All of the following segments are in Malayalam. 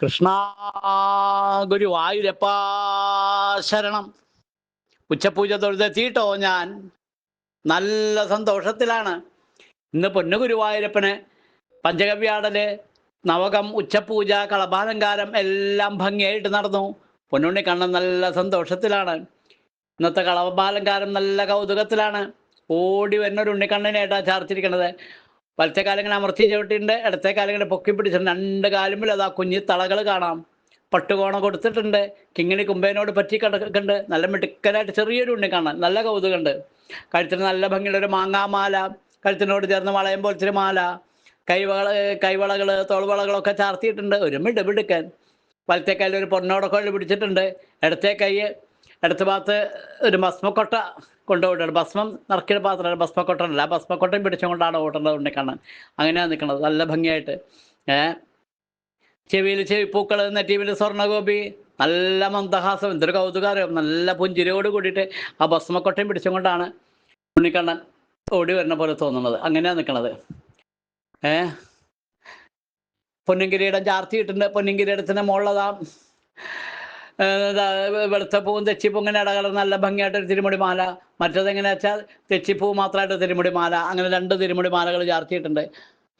കൃഷ്ണ ഗുരുവായൂരപ്പാ ശരണം. ഉച്ചപൂജ തൊഴുതെത്തിയിട്ടോ ഞാൻ? നല്ല സന്തോഷത്തിലാണ്. ഇന്ന് പൊന്നു ഗുരുവായൂരപ്പന് പഞ്ചകവ്യാടൽ നവകം ഉച്ചപൂജ കളഭാലങ്കാരം എല്ലാം ഭംഗിയായിട്ട് നടന്നു. പൊന്നുണ്ണി കണ്ണൻ നല്ല സന്തോഷത്തിലാണ്. ഇന്നത്തെ കളഭാലങ്കാരം നല്ല കൗതുകത്തിലാണ്. ഓടി വരുന്ന ഒരു ഉണ്ണിക്കണ്ണനായിട്ടാണ് ചാർത്തിരിക്കണത്. വലത്തെ കാലങ്ങനെ അമർത്തി ചവിട്ടിയിട്ടുണ്ട് ഇടത്തെ കാലങ്ങനെ പൊക്കി പിടിച്ചിട്ടുണ്ട്. രണ്ട് കാലുമ്പിൽ അതാ കുഞ്ഞി തളകൾ കാണാം. പട്ടുകോണം കൊടുത്തിട്ടുണ്ട് കിങ്ങിണി കുമ്പേനോട് പറ്റി കിടക്കുന്നുണ്ട്. നല്ല മിടുക്കനായിട്ട് ചെറിയൊരു ഉണ്ണി കാണാൻ നല്ല കൗതുകമുണ്ട്. കഴുത്തിന് നല്ല ഭംഗിയുള്ള ഒരു മാങ്ങാമാല കഴുത്തിനോട് ചേർന്ന് വളയം പോലത്തെ മാല കൈവള കൈവളകൾ തോൾവളകളൊക്കെ ചാർത്തിയിട്ടുണ്ട്. ഒരു മിടുമിടുക്കൻ. വലത്തെ കയ്യിൽ ഒരു പൊന്നോടൊക്കെ പിടിച്ചിട്ടുണ്ട്. ഇടത്തെ കൈ ഇടത്തെ ഭാഗത്ത് ഒരു ഭസ്മക്കൊട്ട കൊണ്ടുപോയിട്ടുണ്ട്. ഭസ്മം നറുക്കിയുടെ പാത്രമാണ് ഭസ്മക്കൊട്ടല്ല ആ ഭസ്മക്കൊട്ടയും പിടിച്ചുകൊണ്ടാണ് ഓട്ടേണ്ടത് കാണാൻ. അങ്ങനെയാണ് നിൽക്കുന്നത്. നല്ല ഭംഗിയായിട്ട്. ഏഹ് ചെവിയിൽ ചെവിപ്പൂക്കൾ നെറ്റിയിൽ സ്വർണഗോപി നല്ല മന്ദഹാസം. എന്തൊരു കൗതുകാരം നല്ല പുഞ്ചിരിയോട് കൂടിയിട്ട് ആ ഭസ്മക്കൊട്ടയും പിടിച്ചുകൊണ്ടാണ് ഉണ്ണിക്കണ്ണൻ ഓടി വരുന്ന പോലെ തോന്നുന്നത്. അങ്ങനെയാണ് നിൽക്കുന്നത്. ഏ? പൊന്നിങ്കിരീടം ചാർത്തിയിട്ടുണ്ട് കിരീടത്തിന്റെ മുകളിലതാ. വെളുത്ത പൂവും തെച്ചിപ്പൂ ഇങ്ങനെ ഇടകലർ നല്ല ഭംഗിയായിട്ട് ഒരു തിരുമുടി മാല മറ്റേത് എങ്ങനെ വെച്ചാൽ തെച്ചിപ്പൂ മാത്രമായിട്ട് തിരുമുടി മാല അങ്ങനെ രണ്ട് തിരുമുടി മാലകൾ ചാർത്തിയിട്ടുണ്ട്.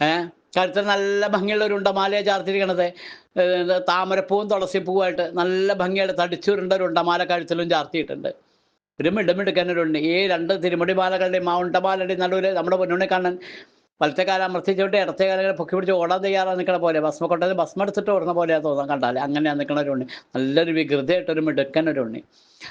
ഏഹ് കഴുത്തിൽ നല്ല ഭംഗിയുള്ള ഒരു ഉണ്ടമാലയെ ചാർത്തിരിക്കണത് താമരപ്പൂവും തുളസിപ്പൂവായിട്ട് നല്ല ഭംഗിയായിട്ട് തടിച്ചുരുണ്ട ഒരു ഉണ്ടമാല കഴുത്തിലും ചാർത്തിയിട്ടുണ്ട്. ഒരു മിടുമിടുക്കനൊരുണ്ട് ഈ രണ്ട് തിരുമുടി മാലകളുടെയും ആ ഉണ്ടമാലയുടെയും നടുവിൽ നമ്മുടെ പൊന്നുണ്ണി കണ്ണൻ വലത്തെ കാലം അമർത്തിച്ചോട്ട് ഇടത്തെ കാലം പൊക്കി പിടിച്ച് ഓടാൻ തയ്യാറാണ് നിൽക്കണ പോലെ. ഭസ്മക്കൊട്ടയിൽ ഭസ്മം എടുത്തിട്ട് ഓടുന്ന പോലെ തോന്നാൻ കണ്ടാൽ അങ്ങനെയാണ് നിൽക്കണ ഒരു ഉണ്ണി. നല്ലൊരു വികൃതിയായിട്ടൊരു മിടുക്കൻ ഒരു ഉണ്ണി.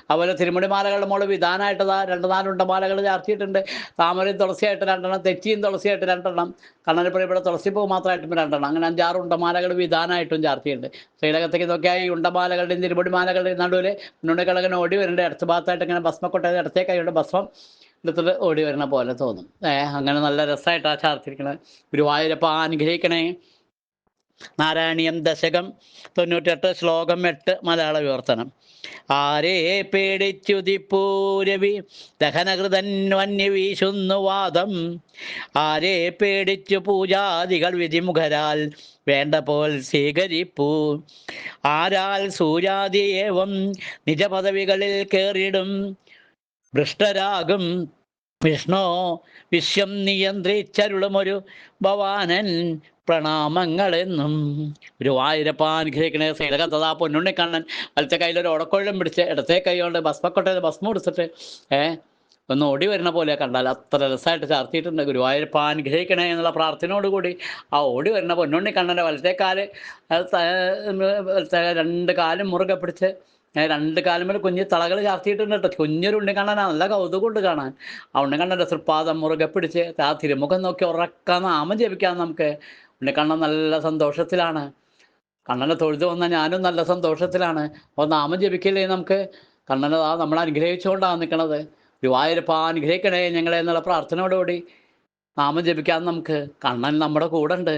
അതുപോലെ തിരുമുടി മാലകളുടെ മോൾ വിധാനമായിട്ട് രണ്ട് നാലുണ്ട മാലകൾ ചാർത്തിയിട്ടുണ്ട്. താമരയും തുളസിയായിട്ട് രണ്ടെണ്ണം തെച്ചിയും തുളസിയായിട്ട് രണ്ടെണ്ണം കണ്ണനപ്പുറം ഇവിടെ തുളസിപ്പൂ മാത്രമായിട്ടും രണ്ടെണ്ണം. അങ്ങനെ അഞ്ചാറ് ഉണ്ടമാലകൾ വിധാനമായിട്ടും ചാർത്തിയിട്ടുണ്ട്. ശ്രീലകത്തേക്ക് നോക്കിയാൽ ഈ ഉണ്ടമാലകളുടെയും തിരുമുടി മാലകളുടെയും നടുവിൽ മുന്നുണ്ണികളങ്ങനെ ഓടി വരുന്നുണ്ട് ഇടത്ത് ഭാഗത്തായിട്ട് ഇങ്ങനെ ഭസ്മക്കൊട്ടയിൽ ഇടത്തേക്ക് കൈയുണ്ട് ഭസ്മം എടുത്തിട്ട് ഓടി വരണ പോലെ തോന്നും. ഏഹ് അങ്ങനെ നല്ല രസമായിട്ടാണ് ചാർത്തിരിക്കണത് ഗുരുവായൂരപ്പ അനുഗ്രഹിക്കണേ. നാരായണീയം ദശകം തൊണ്ണൂറ്റെട്ട് ശ്ലോകം എട്ട് മലയാള വിവർത്തനം. ആരേ പേടിച്ചുതിപ്പൂരവി ദഹനകൃതൻ വന്യ വീശുന്നു വാദം. ആരേ പേടിച്ചു പൂജാദികൾ വിധിമുഖരാൽ? വേണ്ട പോൽ സ്വീകരിപ്പൂ. ആരാൽ സൂര്യാദിയേവം നിജപദവികളിൽ കയറിയിടും ഭ്രഷ്ടരാകും വിഷ്ണു വിശ്വം നിയന്ത്രിച്ചരുളുമൊരു ഭവാനൻ പ്രണാമങ്ങളെന്നും. ഗുരുവായൂരപ്പ അനുഗ്രഹിക്കണേ ശ്രീലകത്തതാ പൊന്നുണ്ണിക്കണ്ണൻ വലത്തെ കയ്യിൽ ഒരു ഉടക്കൊള്ളും പിടിച്ച് ഇടത്തെ കൈ കൊണ്ട് ഭസ്മക്കൊട്ടയിൽ ഭസ്മം എടുത്തിട്ട് ഏ ഒന്ന് ഓടി വരുന്ന പോലെ കണ്ടാൽ അത്ര രസമായിട്ട് ചാർത്തിയിട്ടുണ്ട്. ഗുരുവായൂരപ്പ അനുഗ്രഹിക്കണേ എന്നുള്ള പ്രാർത്ഥനയോടുകൂടി ആ ഓടി വരുന്ന പൊന്നുണ്ണിക്കണ്ണന്റെ വലത്തെ കാൽ രണ്ട് കാലും മുറുകെ പിടിച്ച് രണ്ട് കാലുമേൽ കുഞ്ഞ് തളകൾ ചാർത്തിയിട്ടുണ്ട് കേട്ടോ. കുഞ്ഞൊരു ഉണ്ണിക്കണ്ണനാ നല്ല കൗതുകമുണ്ട് കാണാൻ. ആ ഉണ്ണിക്കണ്ണന്റെ തൃപ്പാദം മുറുകെ പിടിച്ച് ആ തിരുമുഖം നോക്കി ഉറക്കാൻ നാമം ജപിക്കാം നമുക്ക്. ഉണ്ണിക്കണ്ണൻ നല്ല സന്തോഷത്തിലാണ്. കണ്ണനെ തൊഴുതു വന്ന ഞാനും നല്ല സന്തോഷത്തിലാണ്. അപ്പോൾ നാമം ജപിക്കില്ലേ നമുക്ക്? കണ്ണനെ ആ നമ്മൾ അനുഗ്രഹിച്ചുകൊണ്ടാണ് നിൽക്കണത് ഗുരുവായൂരപ്പ അനുഗ്രഹിക്കണേ ഞങ്ങളെ എന്നുള്ള പ്രാർത്ഥനയോടുകൂടി നാമം ജപിക്കാൻ നമുക്ക്. കണ്ണൻ നമ്മുടെ കൂടെ ഉണ്ട്.